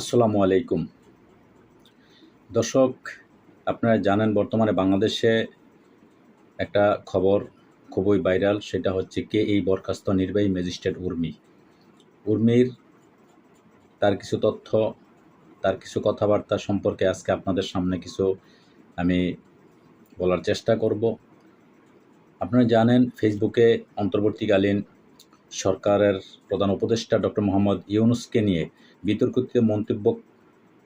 আসসালামু আলাইকুম। দর্শক, আপনারা জানেন বর্তমানে বাংলাদেশে একটা খবর খুবই ভাইরাল, সেটা হচ্ছে কে এই বরখাস্ত নির্বাহী ম্যাজিস্ট্রেট উর্মি। উর্মির তার কিছু তথ্য, তার কিছু কথাবার্তা সম্পর্কে আজকে আপনাদের সামনে কিছু আমি বলার চেষ্টা করব। আপনারা জানেন ফেসবুকে অন্তর্বর্তীকালীন সরকারের প্রধান উপদেষ্টা ডক্টর মোহাম্মদ ইউনুসকে নিয়ে বিতর্কিত মন্তব্য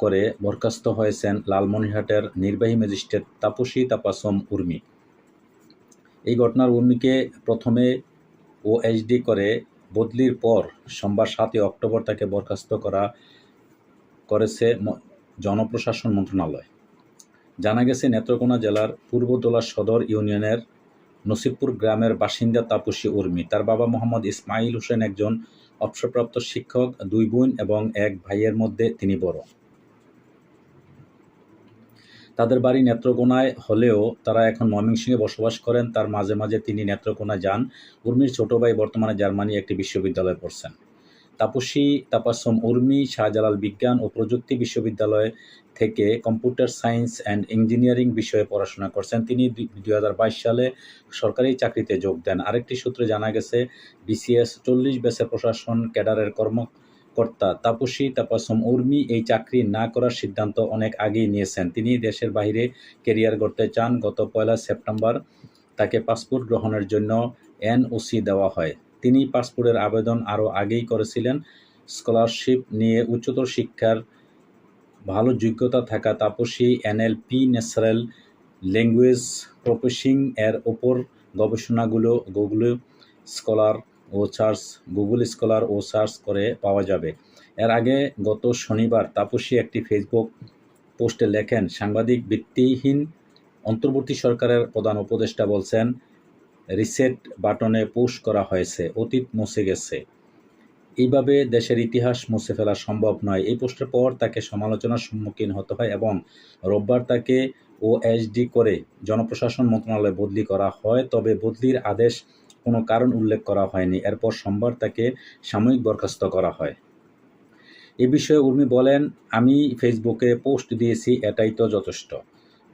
করে বরখাস্ত হয়েছেন লালমনিরহাটের নির্বাহী ম্যাজিস্ট্রেট তাপসী তাপাসম উর্মি। এই ঘটনার উর্মিকে প্রথমে ওএইচডি করে বদলির পর সোমবার সাতই অক্টোবর তাকে বরখাস্ত করা করেছে জনপ্রশাসন মন্ত্রণালয়। জানা গেছে, নেত্রকোনা জেলার পূর্বদোলা সদর ইউনিয়নের নসিবপুর গ্রামের বাসিন্দা তাপসী উর্মি। তার বাবা মোহাম্মদ ইসমাইল হোসেন একজন অবসরপ্রাপ্ত শিক্ষক, দুই বোন এবং এক ভাইয়ের মধ্যে তিনি বড়। তাদের বাড়ি নেত্রকোনায় হলেও তারা এখন ময়মনসিংহে বসবাস করেন। তার মাঝে মাঝে তিনি নেত্রকোনায় যান। উর্মির ছোট ভাই বর্তমানে জার্মানি একটি বিশ্ববিদ্যালয়ে পড়ছেন। তাপসী, তাপাসম উর্মি, শাহজালাল বিজ্ঞান ও প্রযুক্তি বিশ্ববিদ্যালয় থেকে কম্পিউটার সায়েন্স অ্যান্ড ইঞ্জিনিয়ারিং বিষয়ে পড়াশোনা করছেন। তিনি দুই হাজার বাইশ সালে সরকারি চাকরিতে যোগ দেন। আরেকটি সূত্রে জানা গেছে, বিসিএস চল্লিশ বেসের প্রশাসন ক্যাডারের কর্মকর্তা তাপসী, তাপাসম উর্মি এই চাকরি না করার সিদ্ধান্ত অনেক আগেই নিয়েছেন। তিনি দেশের বাইরে কেরিয়ার গড়তে চান। গত পয়লা সেপ্টেম্বর তাকে পাসপোর্ট গ্রহণের জন্য এনওসি দেওয়া হয়। তিনি পাসপোর্টের আবেদন আরও আগেই করেছিলেন। স্কলারশিপ নিয়ে উচ্চতর শিক্ষার ভালো যোগ্যতা থাকা Tapasi NLP natural language processing এর ওপর গবেষণাগুলো গুগল স্কলার ও সার্চ, গুগল স্কলার ও সার্চ করে পাওয়া যাবে। এর আগে গত শনিবার তাপসী একটি ফেসবুক পোস্টে লেখেন, সাংবাদিক, ভিত্তিহীন, অন্তর্বর্তী সরকারের প্রধান উপদেষ্টা বলছেন রিসেট বাটনে পোস্ট করা হয়েছে, অতীত মুছে গেছে। এইভাবে দেশের ইতিহাস মুছে ফেলা সম্ভব নয়। এই পোস্টের পর তাকে সমালোচনার সম্মুখীন হতে হয় এবং রোববার তাকে ওএসডি করে জনপ্রশাসন মন্ত্রণালয়ে বদলি করা হয়, তবে বদলির আদেশ কোনো কারণ উল্লেখ করা হয়নি। এরপর সোমবার তাকে সাময়িক বরখাস্ত করা হয়। এ বিষয়ে উর্মি বলেন, আমি ফেসবুকে পোস্ট দিয়েছি, এটাই তো যথেষ্ট।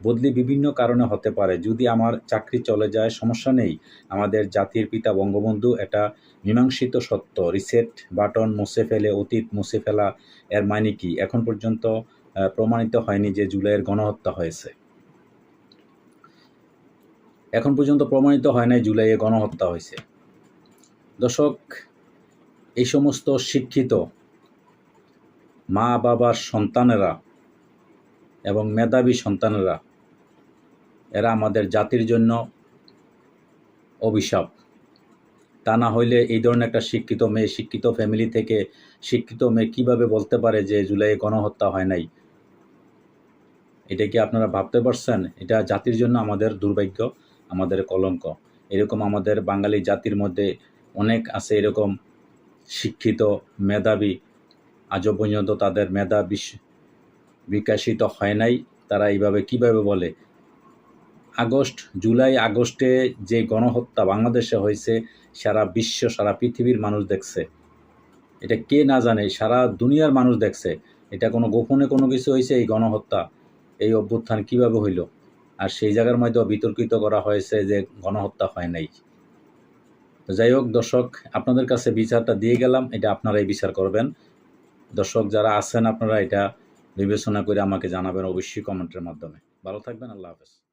বদলি বিভিন্ন কারণে হতে পারে। যদি আমার চাকরি চলে যায়, সমস্যা নেই। আমাদের জাতির পিতা বঙ্গবন্ধু এটা মীমাংসিত সত্য। রিসেট বাটন মুছে ফেলে, অতীত মুছে ফেলা এর মানে কি? এখন পর্যন্ত প্রমাণিত হয়নি যে জুলাইয়ের গণহত্যা হয়েছে। এখন পর্যন্ত প্রমাণিত হয় নাই জুলাইয়ে গণহত্যা হয়েছে। দর্শক, এই সমস্ত শিক্ষিত মা বাবার সন্তানেরা এবং মেধাবী সন্তানেরা এরা আমাদের জাতির জন্য অভিশাপ। তা না হইলে এই ধরনের একটা শিক্ষিত মেয়ে, শিক্ষিত ফ্যামিলি থেকে শিক্ষিত মেয়ে কীভাবে বলতে পারে যে জুলাইয়ে গণহত্যা হয় নাই? এটা কি আপনারা ভাবতে পারছেন? এটা জাতির জন্য আমাদের দুর্ভাগ্য, আমাদের কলঙ্ক। এরকম আমাদের বাঙালি জাতির মধ্যে অনেক আছে এরকম শিক্ষিত মেধাবী। আজও পর্যন্ত তাদের মেধা বিকাশিত হয় নাই। তারা এইভাবে কীভাবে বলে? আগস্ট, জুলাই আগস্টে যে গণহত্যা বাংলাদেশে হয়েছে, সারা বিশ্ব, সারা পৃথিবীর মানুষ দেখছে। এটা কে না জানে, সারা দুনিয়ার মানুষ দেখছে। এটা কোনো গোপনে কোনো কিছু হয়েছে এই গণহত্যা, এই অভ্যুত্থান কীভাবে হইল? আর সেই জায়গার মধ্যেও বিতর্কিত করা হয়েছে যে গণহত্যা হয় নাই। তো যাই হোক, দর্শক, আপনাদের কাছে বিচারটা দিয়ে গেলাম, এটা আপনারাই বিচার করবেন। দর্শক, যারা আছেন আপনারা এটা বিবেচনা করে আমাকে জানাবেন অবশ্যই কমেন্টের মাধ্যমে। ভালো থাকবেন, আল্লাহ হাফেজ।